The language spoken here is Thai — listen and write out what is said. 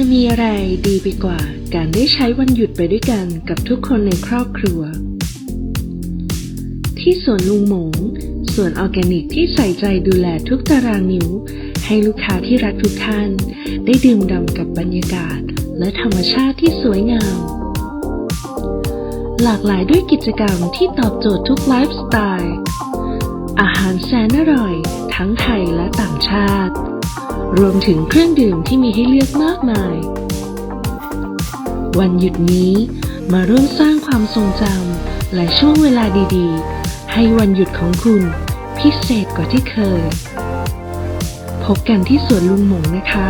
จะมีอะไรดีไปกว่าการได้ใช้วันหยุดไปด้วยกันกับทุกคนในครอบครัว ที่สวนลุงหมงสวนออร์แกนิกที่ใส่ใจดูแลทุกตารางนิ้ว ให้ลูกค้าที่รักทุกท่าน ได้ดื่มด่ำกับบรรยากาศ และธรรมชาติที่สวยงาม หลากหลายด้วยกิจกรรมที่ตอบโจทย์ทุกไลฟ์สไตล์ อาหารแสนอร่อย ทั้งไทยและต่างชาติ รวมถึงเครื่องดื่มที่มีให้เลือกมากมาย วันหยุดนี้มาร่วมสร้างความทรงจำและช่วงเวลาดีๆ ให้วันหยุดของคุณพิเศษกว่าที่เคย พบกันที่สวนลุงหมงนะคะ